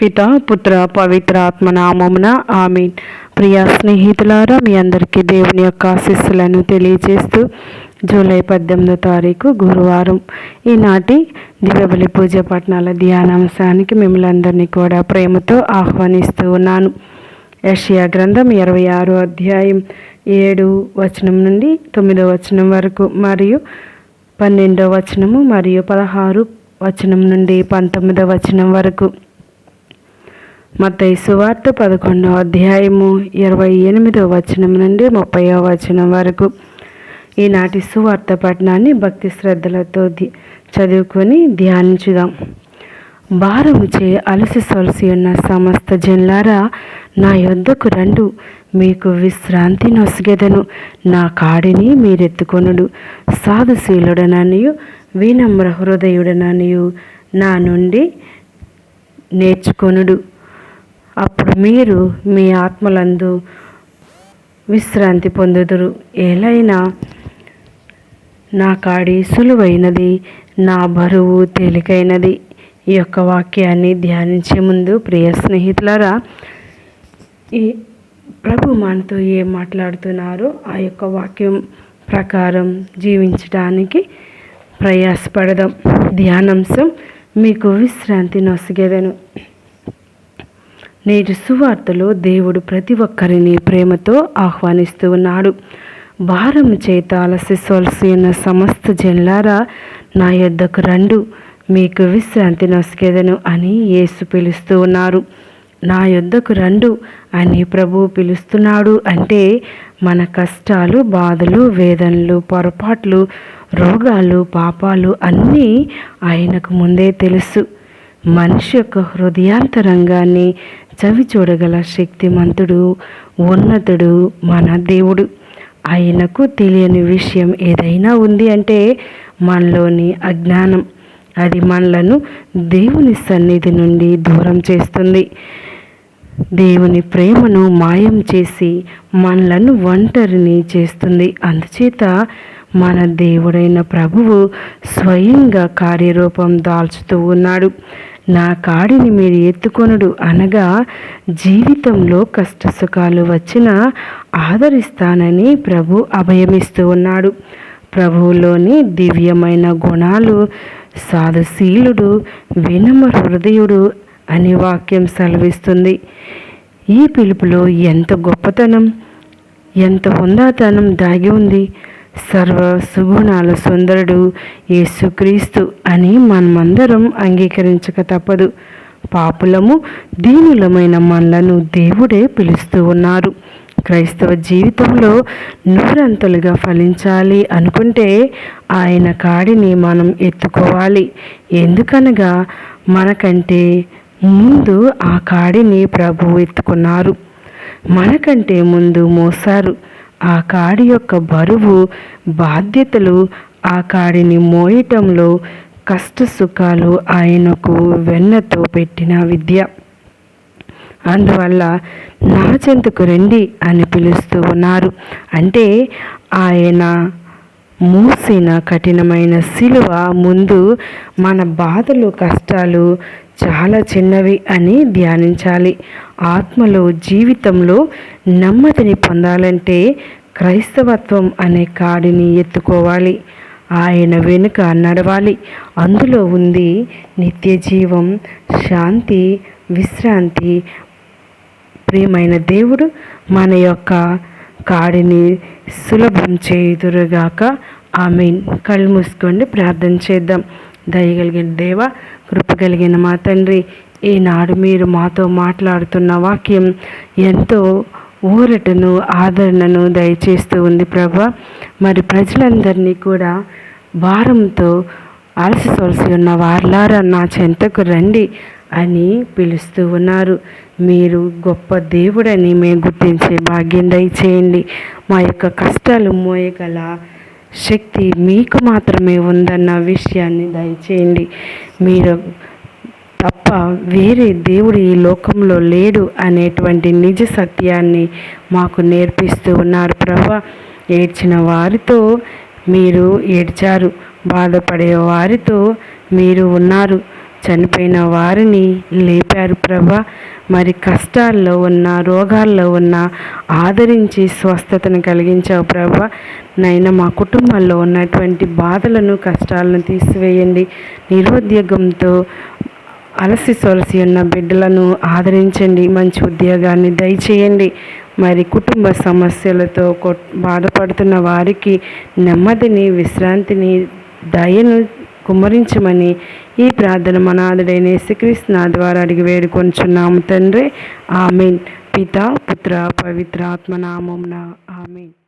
పిత పుత్ర పవిత్ర ఆత్మ ఆమెన్. ఆమె ప్రియ స్నేహితులారా మీ అందరికీ దేవుని యొక్క ఆశీస్సులను తెలియజేస్తూ జూలై పద్దెనిమిదో తారీఖు గురువారం ఈనాటి దివ్యబలి పూజ పట్టణాల ధ్యానాంశానికి మిమ్మల్ని అందరినీ కూడా ప్రేమతో ఆహ్వానిస్తూ ఉన్నాను. యషియా గ్రంథం ఇరవై ఆరో అధ్యాయం ఏడు వచనం నుండి తొమ్మిదో వచనం వరకు మరియు పన్నెండో వచనము మరియు పదహారు వచనం నుండి పంతొమ్మిదో వచనం వరకు. మత్తయి సువార్త పదకొండవ అధ్యాయము ఇరవై ఎనిమిదవ వచనం నుండి ముప్పైవ వచనం వరకు. ఈనాటి సువార్త పట్టణాన్ని భక్తి శ్రద్ధలతో చదువుకొని ధ్యానించుదాం. భారము చే అలసి సొలసి ఉన్న సమస్త జన్లారా నా యొద్దకు రండు. మీకు విశ్రాంతి నొసగెదను. నా కాడిని మీరెత్తుకొనుడు. సాధుశీలుడననియు వినమ్ర హృదయుడననియు నా నుండి నేర్చుకొనుడు. అప్పుడు మీరు మీ ఆత్మలందు విశ్రాంతి పొందుదురు. ఏలైనా నా కాడి సులువైనది నా బరువు తేలికైనది. ఈ యొక్క వాక్యాన్ని ధ్యానించే ముందు ప్రియ స్నేహితులారా ఈ ప్రభు మనతో ఏం మాట్లాడుతున్నారో ఆ యొక్క వాక్యం ప్రకారం జీవించడానికి ప్రయాసపడదాం. ధ్యానాంశం మీకు విశ్రాంతి నొసగేదను. నేటి సువార్తలో దేవుడు ప్రతి ఒక్కరిని ప్రేమతో ఆహ్వానిస్తూ ఉన్నాడు. భారం చేత అలసిసవలసి ఉన్న సమస్త జన్లారా నా యొద్దకు రండు. మీకు విశ్రాంతి నొసకేదను అని యేసు పిలుస్తూ ఉన్నారు. నా యొద్దకు రండు అని ప్రభు పిలుస్తున్నాడు అంటే మన కష్టాలు బాధలు వేదనలు పొరపాట్లు రోగాలు పాపాలు అన్నీ ఆయనకు ముందే తెలుసు. మనిషి యొక్క హృదయాంతరంగాన్ని చవి చూడగల శక్తిమంతుడు ఉన్నతుడు మన దేవుడు. ఆయనకు తెలియని విషయం ఏదైనా ఉంది అంటే మనలోని అజ్ఞానం. అది మనలను దేవుని సన్నిధి నుండి దూరం చేస్తుంది. దేవుని ప్రేమను మాయం చేసి మనలను ఒంటరిని చేస్తుంది. అందుచేత మన దేవుడైన ప్రభువు స్వయంగా కార్యరూపం దాల్చుతూ ఉన్నాడు. నా కాడిని మీరు ఎత్తుకొనుడు అనగా జీవితంలో కష్టసుఖాలు వచ్చినా ఆదరిస్తానని ప్రభు అభయమిస్తూ ఉన్నాడు. ప్రభువులోని దివ్యమైన గుణాలు సాధుశీలుడు వినమ హృదయుడు అని వాక్యం సెలవిస్తుంది. ఈ పిలుపులో ఎంత గొప్పతనం ఎంత హుందాతనం దాగి ఉంది. సర్వ సుగుణాల సుందరుడు యేసుక్రీస్తు అని మనమందరం అంగీకరించక తప్పదు. పాపులము దీనులమైన మనలను దేవుడే పిలుస్తూ ఉన్నారు. క్రైస్తవ జీవితంలో నూరంతలుగా ఫలించాలి అనుకుంటే ఆయన కాడిని మనం ఎత్తుకోవాలి. ఎందుకనగా మనకంటే ముందు ఆ కాడిని ప్రభు ఎత్తుకున్నారు. మనకంటే ముందు మోసారు. ఆ కాడి యొక్క బరువు బాధ్యతలు ఆ కాడిని మోయటంలో కష్ట సుఖాలు ఆయనకు వెన్నతో పెట్టిన విద్య. అందువల్ల నా చెంతకు రండి అని పిలుస్తూ ఉన్నారు. అంటే ఆయన మూసిన కఠినమైన శిలువ ముందు మన బాధలు కష్టాలు చాలా చిన్నవి అని ధ్యానించాలి. ఆత్మలో జీవితంలో నెమ్మదిని పొందాలంటే క్రైస్తవత్వం అనే కాడిని ఎత్తుకోవాలి. ఆయన వెనుక నడవాలి. అందులో ఉంది నిత్య జీవం శాంతి విశ్రాంతి. ప్రియమైన దేవుడు మన యొక్క కాడిని సులభం చేయుదురుగాక. ఆమె కళ్ళు మూసుకోండి. ప్రార్థన చేద్దాం. దయగలిగిన దేవ కృప కలిగిన మా తండ్రి ఈనాడు మీరు మాతో మాట్లాడుతున్న వాక్యం ఎంతో ఊరటను ఆదరణను దయచేస్తూ ఉంది ప్రభా. మరి ప్రజలందరినీ కూడా భారంతో అలసి సొలసి ఉన్న వార్లారా నా చెంతకు రండి అని పిలుస్తూ ఉన్నారు. మీరు గొప్ప దేవుడని మేము గుర్తించే భాగ్యం దయచేయండి. మా యొక్క కష్టాలు మోయగల శక్తి మీకు మాత్రమే ఉందన్న విషయాన్ని దయచేయండి. మీరు తప్ప వేరే దేవుడు ఈ లోకంలో లేడు అనేటువంటి నిజ సత్యాన్ని మాకు నేర్పిస్తూ ఉన్నారు ప్రభా. ఏడ్చిన వారితో మీరు ఏడ్చారు బాధపడే వారితో మీరు ఉన్నారు. చనిపోయిన వారిని లేపారు ప్రభా. మరి కష్టాల్లో ఉన్న రోగాల్లో ఉన్న ఆదరించి స్వస్థతను కలిగించావు ప్రభా. నైనా మా కుటుంబాల్లో ఉన్నటువంటి బాధలను కష్టాలను తీసివేయండి. నిరుద్యోగంతో అలసి సొలసి ఉన్న బిడ్డలను ఆదరించండి. మంచి ఉద్యోగాన్ని దయచేయండి. మరి కుటుంబ సమస్యలతో బాధపడుతున్న వారికి నెమ్మదిని విశ్రాంతిని దయను కుమ్మరించమని ఈ ప్రార్థన మనాథుడైన శ్రీకృష్ణ ద్వారా అడిగి వేడుకొంచున్నాము తండ్రి. ఆమెన్. పిత పుత్ర పవిత్ర ఆత్మనామం ఆమెన్.